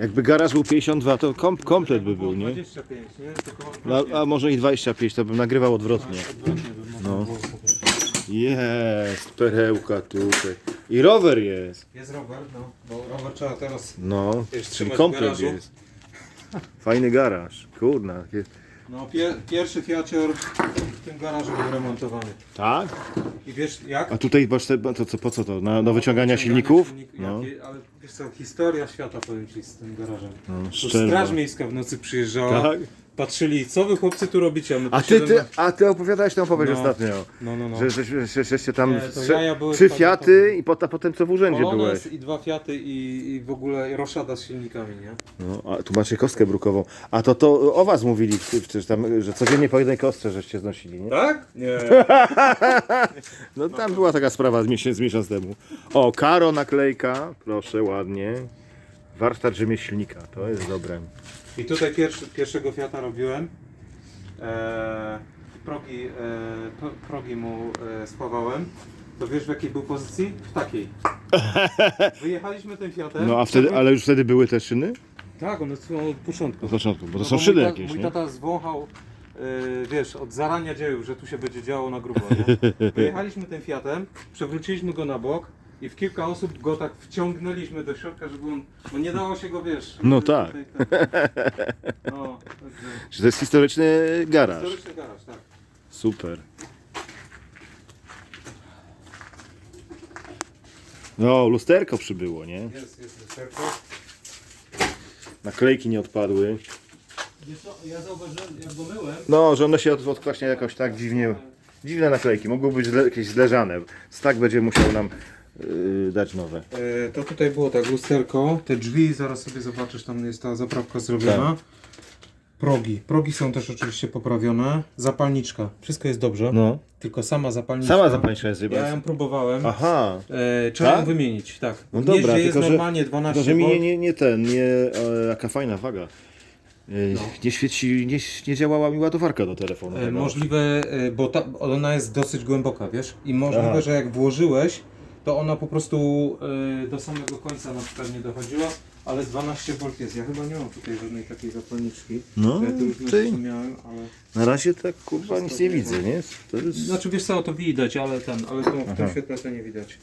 Jakby garaż był 52, to kom, komplet by był, nie? 25, nie? Tylko No, a może i 25, to bym nagrywał odwrotnie. odwrotnie bym No. no. było sobie. Jest, perełka tutaj. I rower jest. Jest rower, no. Bo rower trzeba teraz... No, Jest czyli trzymać w komplet garażu. jest. Fajny garaż, kurna. jest- No pie, pierwszy Fiacior w tym garażu był remontowany. Tak? I wiesz jak? A tutaj masz te, to co, po co to? Na, do wyciągania silników? silnik- No. jakie- Ale wiesz co, historia świata powiem Ci z tym garażem. No, Tu szczerze. Straż Miejska w nocy przyjeżdżała, Tak? Patrzyli co wy chłopcy tu robicie, a my A tu ty, ty, 17 a ty opowiadałeś tę opowieść No. ostatnio. No, no, no. Że, że, że, że, żeście tam Nie, to trzy, jaja były trzy tak Fiaty i pot, a potem co w urzędzie byłeś. Polones i dwa Fiaty i, i w ogóle roszada z silnikami, nie? No, a tu macie kostkę brukową. A to, to o was mówili, przecież tam, że codziennie po jednej kostce żeście znosili, nie? Tak? Nie. No tam była taka sprawa z miesiąc, z miesiąc temu. O, Karo naklejka, proszę, ładnie. Warsztat rzemieślnika, to jest dobre. I tutaj pierwszy, pierwszego Fiata robiłem. Eee, progi, e, progi mu e, spawałem. To wiesz w jakiej był pozycji? W takiej. Wyjechaliśmy tym Fiatem. No a wtedy, ale już wtedy były te szyny? Tak, one są od początku. Od początku, bo to No są bo szyny mój, ta- jakieś, Mój nie? tata zwąchał, e, wiesz, od zarania dziejów, że tu się będzie działo na grubo, nie? Wyjechaliśmy tym Fiatem, przewróciliśmy go na bok i w kilka osób go tak wciągnęliśmy do środka, żeby on, bo nie dało się go, wiesz... No tak. tutaj, tak. No, także... To jest historyczny garaż. Historyczny garaż, tak. Super. No, lusterko przybyło, nie? Jest, jest lusterko. Naklejki nie odpadły. Wiesz co, ja zauważyłem, jak go myłem, No, że one się od, odkłaśnie jakoś tak dziwnie. Dziwne naklejki, mogły być zle, jakieś zleżane. Stak będzie musiał nam yy, dać nowe. e, to tutaj było tak, lusterko, te drzwi, zaraz sobie zobaczysz, tam jest ta zaprawka zrobiona. Progi. Progi są też oczywiście poprawione. Zapalniczka. Wszystko jest dobrze. No. Tylko sama zapalniczka. Sama zapalniczka jest Ja chyba. ją próbowałem. Aha. E, trzeba ją Tak? wymienić, tak. No dobra, gnieździe jest tylko normalnie 12 Tylko, że mi nie, nie, nie ten, nie. E, jaka fajna waga. E, Nie świeci, nie, nie działała mi ładowarka do telefonu. E, możliwe, e, bo ta, ona jest dosyć głęboka, wiesz? I możliwe, Aha. że jak włożyłeś, to ona po prostu e, do samego końca na przykład nie dochodziła, ale 12 V jest. Ja chyba nie mam tutaj żadnej takiej zapalniczki. No, ja tu już ty. miałem, ale... Na razie tak kurwa nic nie widzę, nie? To jest... Znaczy wiesz co, to widać, ale ten, ale to, w tym Aha. świetle to nie widać.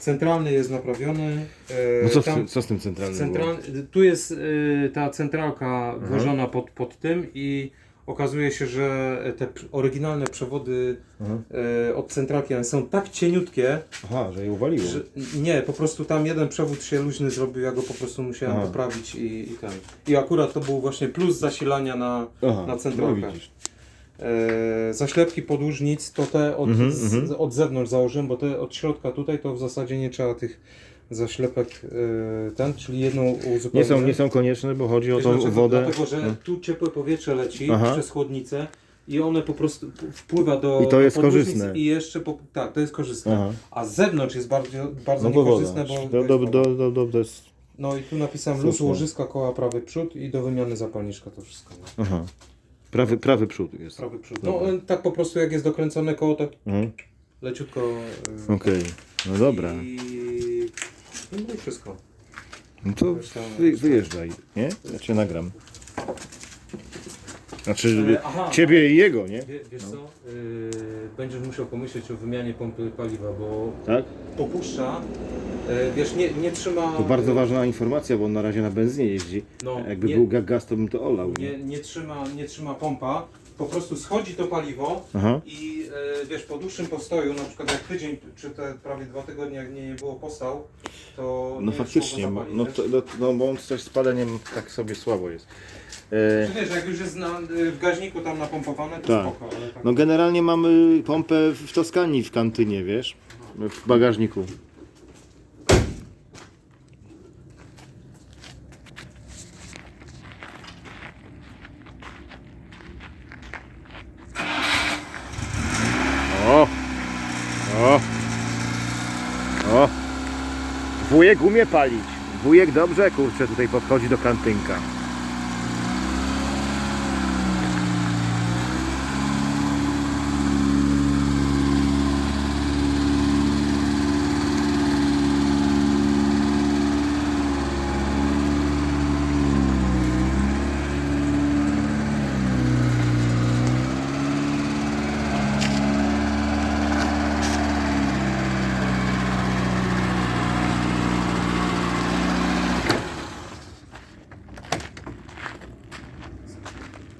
Centralny jest naprawiony. e, No co, tam- z, co z tym centralnym było? Central, tu jest y, ta centralka włożona pod, pod tym i okazuje się, że te oryginalne przewody Mhm. y, od centralki one są tak cieniutkie, Aha, że je uwaliło. że nie, po prostu tam jeden przewód się luźny zrobił, ja go po prostu musiałem Aha. poprawić i, i ten. I akurat to był właśnie plus zasilania na, Aha, na centralkę. no. E, zaślepki podłużnic to te od, Mhm, z, mhm. od zewnątrz założyłem, bo te od środka tutaj to w zasadzie nie trzeba tych zaślepek e, ten, czyli jedną Nie uzupełnię. są, nie są konieczne, bo chodzi o Wiesz tą dlaczego? wodę. Dlatego, że No. tu ciepłe powietrze leci Aha. przez chłodnicę i one po prostu wpływa do I to jest korzystne. I jeszcze, po, tak, to jest korzystne. Aha. A z zewnątrz jest bardzo, bardzo No bo niekorzystne, woda. bo... Do, do, do, do, do, jest... No i tu napisałem luz łożyska koła prawy przód i do wymiany zapalniczka to wszystko. No. Aha. Prawy, prawy przód jest. Prawy przód. No tak po prostu jak jest dokręcone koło, to Mhm. leciutko... e, Okej, no dobra. I... No i wszystko. No to wy, wyjeżdżaj, nie? Ja cię nagram. Znaczy, E, aha. ciebie i jego, nie? Wie, wiesz co, yy, będziesz musiał pomyśleć o wymianie pompy paliwa, bo Tak? popuszcza, yy, wiesz, nie, nie trzyma... To bardzo ważna informacja, bo on na razie na benzynie jeździ. No, Jakby nie, był ga- gaz, to bym to olał, nie, nie? nie, trzyma, nie trzyma pompa, po prostu schodzi to paliwo Aha. i yy, wiesz, po dłuższym postoju, na przykład jak tydzień, czy te prawie dwa tygodnie, jak nie, nie było postał, to No nie faktycznie, jest no, zapalić, no, wiesz? to, no, no bo on coś z paleniem tak sobie słabo jest. E, Czy wiesz, jak już jest na, w gaźniku tam napompowane, to Tak. spoko, ale tak... no generalnie mamy pompę w Toskanii w kantynie, wiesz? W bagażniku. O! O! Wujek umie palić. Wujek dobrze, kurczę, tutaj podchodzi do kantynka.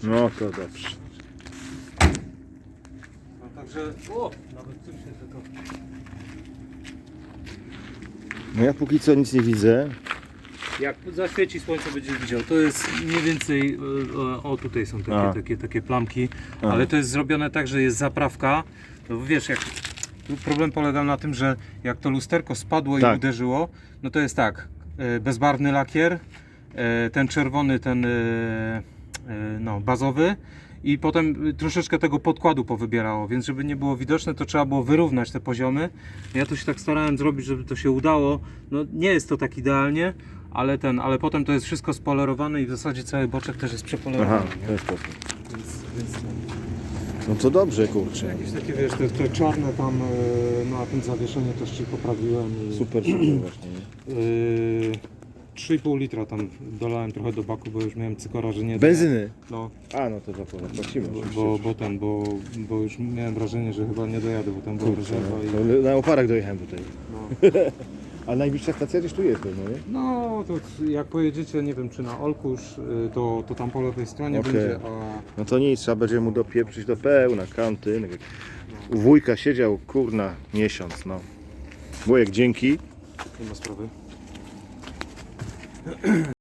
No to dobrze. No także, o, nawet coś się tylko... No ja póki co nic nie widzę. Jak zaświeci słońce będziesz widział, to jest mniej więcej, e, o, o tutaj są takie, A. takie, takie plamki, A. ale to jest zrobione tak, że jest zaprawka, no bo wiesz, jak problem polegał na tym, że jak to lusterko spadło Tak. i uderzyło, no to jest tak, e, bezbarwny lakier, e, ten czerwony, ten e, e, no, bazowy i potem troszeczkę tego podkładu powybierało, więc żeby nie było widoczne, to trzeba było wyrównać te poziomy. Ja tu się tak starałem zrobić, żeby to się udało. No nie jest to tak idealnie, ale ten, ale potem to jest wszystko spolerowane i w zasadzie cały boczek też jest przepolerowany. Aha, nie? w ten sposób. Więc, więc No to dobrze, kurczę. jakieś takie wiesz, te, te czarne tam e, na tym zawieszeniu też ci poprawiłem. I, Super, super właśnie. nie? Yy, 3,5 litra tam dolałem trochę do baku, bo już miałem cykora, że nie. Benzyny. No, A, no to zapłacimy. zapłacimy bo, bo, bo ten, bo, bo już miałem wrażenie, że chyba nie dojadę, bo tam była Kurczę, rezerwa no, i. na oparach dojechałem tutaj. No. A najbliższa stacja gdzieś tu jest pewno, nie? no, to jak pojedziecie, nie wiem, czy na Olkusz, y, to, to tam po lewej stronie Okej. będzie, a No to nic, trzeba będzie mu dopieprzyć do pełna, kanty. U wujka siedział, kurna, miesiąc, no. Wujek, dzięki. nie ma sprawy. 咳咳